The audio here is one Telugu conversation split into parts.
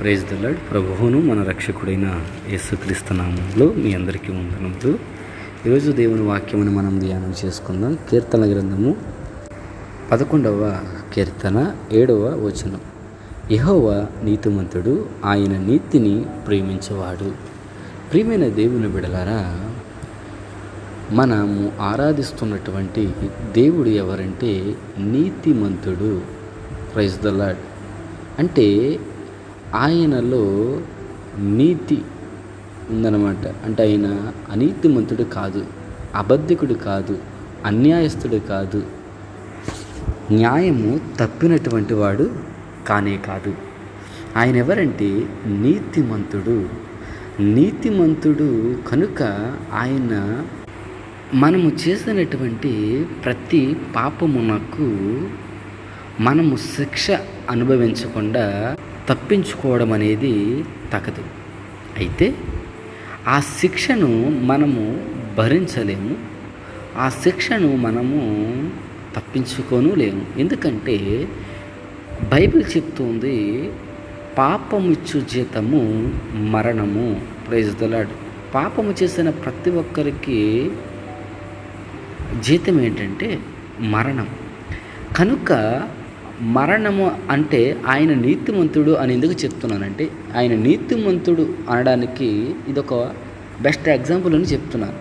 ప్రైజ్ దలాడ్ ప్రభువును మన రక్షకుడైన యేసుక్రీస్తు నామంలో మీ అందరికీ వందనములు. ఈరోజు దేవుని వాక్యమును మనం ధ్యానం చేసుకుందాం. కీర్తన గ్రంథము పదకొండవ కీర్తన ఏడవ వచనం. యహోవ నీతిమంతుడు ఆయన నీతిని ప్రేమించేవాడు. ప్రియమైన దేవుని బిడలారా మనము ఆరాధిస్తున్నటువంటి దేవుడు ఎవరంటే నీతిమంతుడు. ప్రైజ్ ద లాడ్ అంటే ఆయనలో నీతి ఉందన్నమాట. అంటే ఆయన అనీతిమంతుడు కాదు అబద్ధికుడు కాదు అన్యాయస్తుడు కాదు. న్యాయము తప్పినటువంటి వాడు కానే కాదు. ఆయన ఎవరంటే నీతిమంతుడు. నీతిమంతుడు కనుక ఆయన మనము చేసినటువంటి ప్రతి పాపమునకు మనము శిక్ష అనుభవించకుండా తప్పించుకోవడం అనేది తగదు. అయితే ఆ శిక్షను మనము భరించలేము. ఆ శిక్షను మనము తప్పించుకోను లేము. ఎందుకంటే బైబిల్ చెప్తుంది పాపమిచ్చు జీతము మరణము. ప్రైజ్ దలాడు పాపము చేసిన ప్రతి ఒక్కరికి జీతం ఏంటంటే మరణం. కనుక మరణము అంటే ఆయన నీతిమంతుడు అని ఎందుకు చెప్తున్నానంటే ఆయన నీతిమంతుడు అనడానికి ఇదొక బెస్ట్ ఎగ్జాంపుల్ అని చెప్తున్నాను.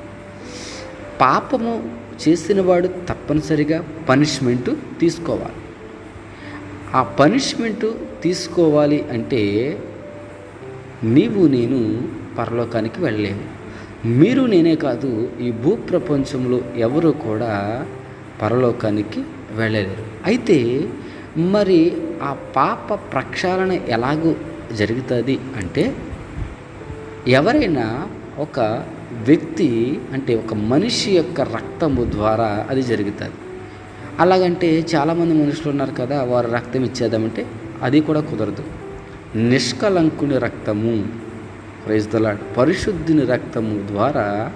పాపము చేసినవాడు తప్పనిసరిగా పనిష్మెంటు తీసుకోవాలి. ఆ పనిష్మెంటు తీసుకోవాలి అంటే నీవు నేను పరలోకానికి వెళ్ళలేము. మీరు నేనే కాదు ఈ భూప్రపంచంలో ఎవరు కూడా పరలోకానికి వెళ్ళలేరు. అయితే మరి ఆ పాప ప్రక్షాళన ఎలాగో జరుగుతుంది అంటే ఎవరైనా ఒక వ్యక్తి అంటే ఒక మనిషి యొక్క రక్తము ద్వారా అది జరుగుతుంది. అలాగంటే చాలామంది మనుషులు ఉన్నారు కదా వారు రక్తం ఇచ్చేద్దామంటే అది కూడా కుదరదు. నిష్కలంకుని రక్తము ప్రైజ్దలాడ్ పరిశుద్ధిని రక్తము ద్వారా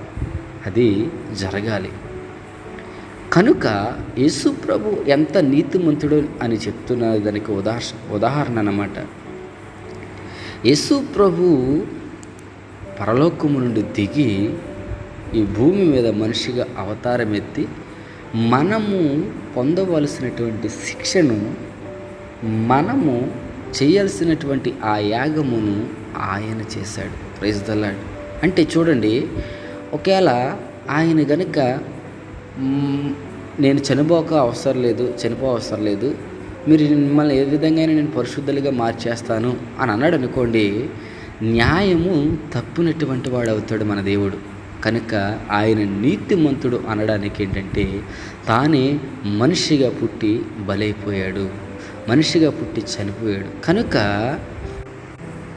అది జరగాలి. కనుక యేసు ప్రభు ఎంత నీతిమంతుడు అని చెప్తున్న దానికి ఉదాహరణ ఉదాహరణ అన్నమాట. యేసు ప్రభు పరలోకము నుండి దిగి ఈ భూమి మీద మనిషిగా అవతారం ఎత్తి మనము పొందవలసినటువంటి శిక్షను మనము చేయాల్సినటువంటి ఆ యాగమును ఆయన చేశాడు. ప్రైజ్ దల్లాడు అంటే చూడండి ఒకవేళ ఆయన గనుక నేను చనిపోక అవసరం లేదు చనిపో అవసరం లేదు. మీరు మిమ్మల్ని ఏ విధంగా నేను పరిశుద్ధులుగా మార్చేస్తాను అని అన్నాడు అనుకోండి న్యాయము తప్పినటువంటి వాడు అవుతాడు మన దేవుడు. కనుక ఆయన నీతిమంతుడు అనడానికి ఏంటంటే తానే మనిషిగా పుట్టి బలైపోయాడు మనిషిగా పుట్టి చనిపోయాడు. కనుక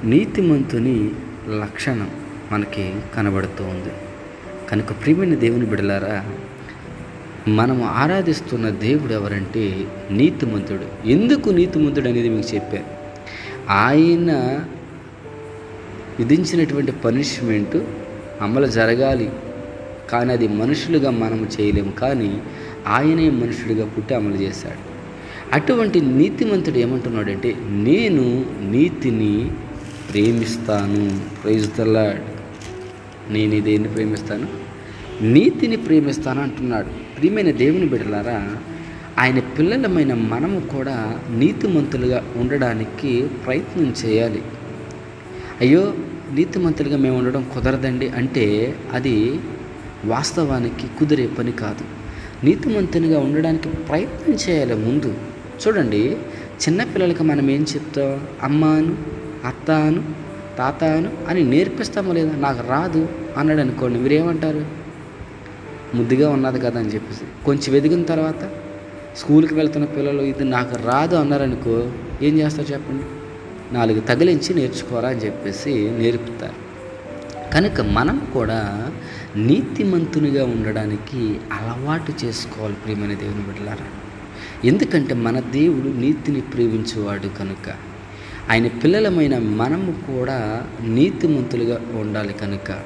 నీతిమంతుని లక్షణం మనకి కనబడుతూ ఉంది కనుక ప్రియమైన దేవుని బిడలారా మనం ఆరాధిస్తున్న దేవుడు ఎవరంటే నీతిమంతుడు. ఎందుకు నీతిమంతుడు అనేది మీకు చెప్పాను ఆయన విధించినటువంటి పనిష్మెంట్ అమలు జరగాలి. కానీ అది మనుషులుగా మనము చేయలేము. కానీ ఆయనే మనుషుడిగా పుట్టి అమలు చేశాడు. అటువంటి నీతిమంతుడు ఏమంటున్నాడంటే నేను నీతిని ప్రేమిస్తాను. ప్రైజ్ ద నేను దేన్ని ప్రేమిస్తాను? నీతిని ప్రేమిస్తాను అంటున్నాడు. ప్రియమైన దేవుని బిడ్డలారా ఆయన పిల్లలమైన మనము కూడా నీతిమంతులుగా ఉండడానికి ప్రయత్నం చేయాలి. అయ్యో నీతిమంతులుగా మేము ఉండడం కుదరదండి అంటే అది వాస్తవానికి కుదిరే పని కాదు. నీతిమంతునిగా ఉండడానికి ప్రయత్నం చేయాలి ముందు. చూడండి చిన్నపిల్లలకి మనం ఏం చెప్తాం? అమ్మాను అత్తాను తాతాను అని నేర్పిస్తామో లేదా? నాకు రాదు అన్నాడు అనుకోండి మీరేమంటారు? ముద్దుగా ఉన్నది కదా అని చెప్పేసి. కొంచెం ఎదిగిన తర్వాత స్కూల్కి వెళ్తున్న పిల్లలు ఇది నాకు రాదు అన్నారనుకో ఏం చేస్తారు చెప్పండి? నాలుగు తగిలించి నేర్చుకోరా అని చెప్పేసి నేర్పుతారు. కనుక మనం కూడా నీతిమంతునిగా ఉండడానికి అలవాటు చేసుకోవాలి ప్రియమైన దేవుని బిడ్డలారా. ఎందుకంటే మన దేవుడు నీతిని ప్రేమించేవాడు కనుక. ఆయన పిల్లలమైన మనము కూడా నీతిమంతులుగా ఉండాలి కనుక.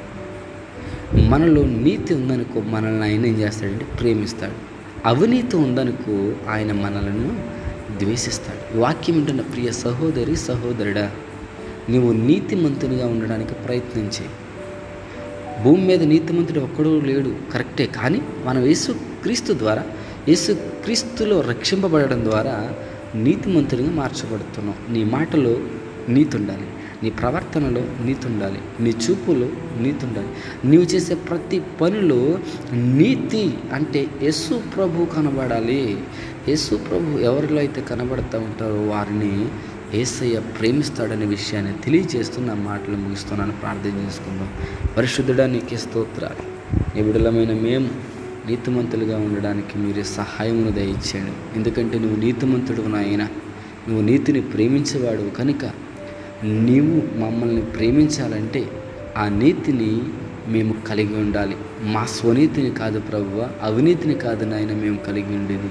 Hmm. మనలో నీతి ఉందనుకో మనల్ని ఆయన ఏం చేస్తాడంటే ప్రేమిస్తాడు. అవినీతి ఉందనుకో ఆయన మనలను ద్వేషిస్తాడు. వాక్యం వింటున్న ప్రియ సహోదరి సహోదరుడా నువ్వు నీతిమంతునిగా ఉండడానికి ప్రయత్నించే. భూమి మీద నీతిమంతుడు ఒక్కడూ లేడు కరెక్టే. కానీ మనం యేసు క్రీస్తు ద్వారా యేసు క్రీస్తులో రక్షింపబడడం ద్వారా నీతిమంతుడిగా మార్చబడుతున్నాం. నీ మాటలో నీతి ఉండాలి. నీ ప్రవర్తనలో నీతి ఉండాలి నీ చూపులో నీతి ఉండాలి నీవు చేసే ప్రతి పనిలో నీతి అంటే యేసు ప్రభు కనబడాలి. యేసు ప్రభు ఎవరిలో అయితే కనబడుతూ ఉంటారో వారిని ఏసయ్య ప్రేమిస్తాడనే విషయాన్ని తెలియజేస్తున్న మాటలు ముగిస్తున్నాను. ప్రార్థన చేసుకుందాం. పరిశుద్ధుడా నీకే స్తోత్రాలు. నిబిడలమైన విడులమైన మేము నీతిమంతులుగా ఉండడానికి మీరే సహాయమును దయచేయండి. ఎందుకంటే నువ్వు నీతిమంతుడు నాయన. నువ్వు నీతిని ప్రేమించేవాడు కనుక నీవు మమ్మల్ని ప్రేమించాలంటే ఆ నీతిని మేము కలిగి ఉండాలి. మా స్వనీతిని కాదు ప్రభువ అవినీతిని కాదు నాయన మేము కలిగి ఉండేది.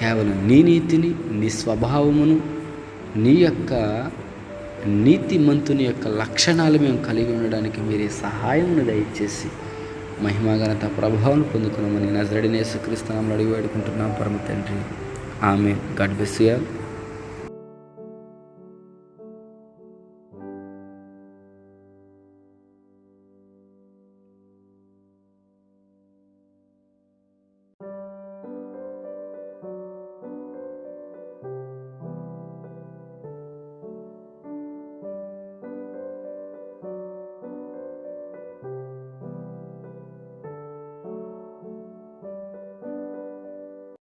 కేవలం నీ నీతిని నీ స్వభావమును నీ యొక్క నీతిమంతుని యొక్క లక్షణాలు మేము కలిగి ఉండడానికి మీరే సహాయమును దయచేసి మహిమాగనత ప్రభావం పొందుకున్నామని నజరడినేసుక్రీస్తునామలు అడిగి వేడుకుంటున్నాం. పరమ తండ్రి. ఆమె గడ్ బెస్